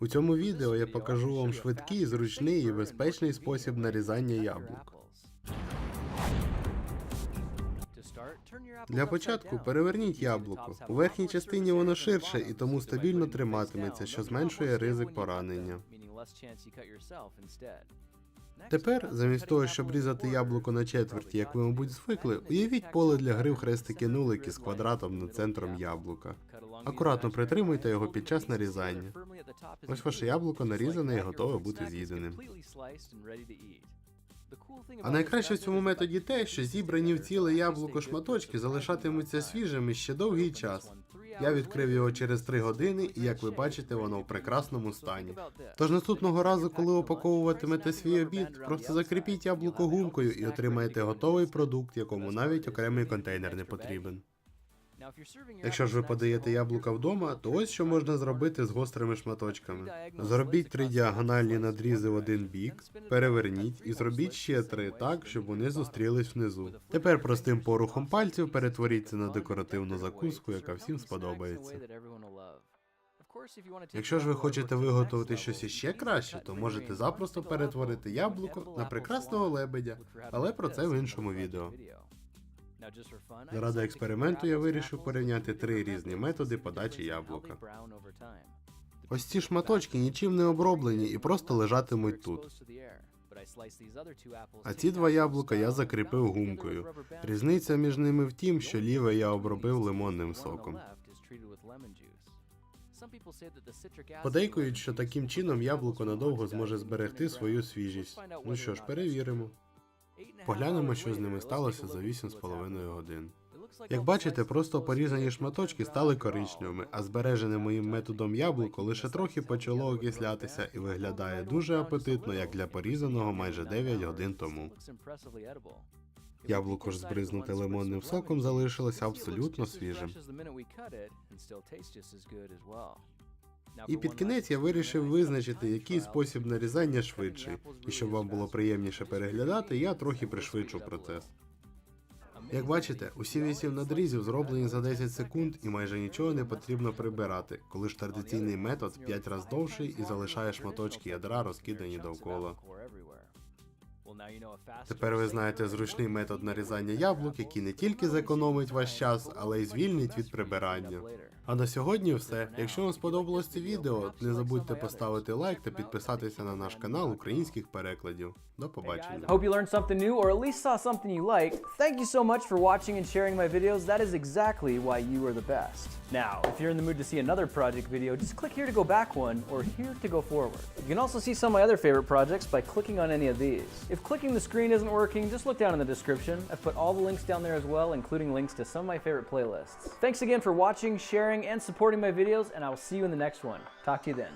У цьому відео я покажу вам швидкий, зручний і безпечний спосіб нарізання яблук. Для початку переверніть яблуко. У верхній частині воно ширше і тому стабільно триматиметься, що зменшує ризик поранення. Тепер, замість того, щоб різати яблуко на четверті, як ви, мабуть, звикли, уявіть поле для гри в хрестики-нулики з квадратом над центром яблука. Акуратно притримуйте його під час нарізання. Ось ваше яблуко нарізане і готове бути з'їденим. А найкраще в цьому методі те, що зібрані в ціле яблуко шматочки залишатимуться свіжими ще довгий час. Я відкрив його через три години, і як ви бачите, воно в прекрасному стані. Тож наступного разу, коли опаковуватимете свій обід, просто закріпіть яблуко гумкою і отримаєте готовий продукт, якому навіть окремий контейнер не потрібен. Якщо ж ви подаєте яблука вдома, то ось що можна зробити з гострими шматочками. Зробіть три діагональні надрізи в один бік, переверніть і зробіть ще три так, щоб вони зустрілись внизу. Тепер простим порухом пальців перетворіть це на декоративну закуску, яка всім сподобається. Якщо ж ви хочете виготовити щось іще краще, то можете запросто перетворити яблуко на прекрасного лебедя, але про це в іншому відео. Заради експерименту я вирішив порівняти три різні методи подачі яблука. Ось ці шматочки нічим не оброблені і просто лежатимуть тут. А ці два яблука я закріпив гумкою. Різниця між ними в тім, що ліве я обробив лимонним соком. Подейкують, що таким чином яблуко надовго зможе зберегти свою свіжість. Ну що ж, перевіримо. Поглянемо, що з ними сталося за 8,5 годин. Як бачите, просто порізані шматочки стали коричневими, а збережене моїм методом яблуко лише трохи почало окислятися і виглядає дуже апетитно, як для порізаного майже 9 годин тому. Яблуко ж збризнуте лимонним соком залишилося абсолютно свіжим. І під кінець я вирішив визначити, який спосіб нарізання швидший, і щоб вам було приємніше переглядати, я трохи пришвидшу процес. Як бачите, усі вісім надрізів зроблені за 10 секунд і майже нічого не потрібно прибирати, коли ж традиційний метод в 5 разів довший і залишає шматочки ядра розкидані довкола. Тепер ви знаєте зручний метод нарізання яблук, який не тільки зекономить ваш час, але й звільнить від прибирання. А на сьогодні все. Якщо вам сподобалось це відео, не забудьте поставити лайк та підписатися на наш канал українських перекладів. До побачення. Hope you learned something new or at least saw something you like. Thank you so much for watching and sharing my videos. That is exactly why you are the best. Now, if you're in the mood to see another project video, just click here to go back one or here to go forward. You can also see some of my other favorite projects by clicking on any of these. If clicking the screen isn't working, just look down in the description. I've put all the links down there as well, including links to some of my favorite playlists. Thanks again for watching, sharing, and supporting my videos, and I will see you in the next one. Talk to you then.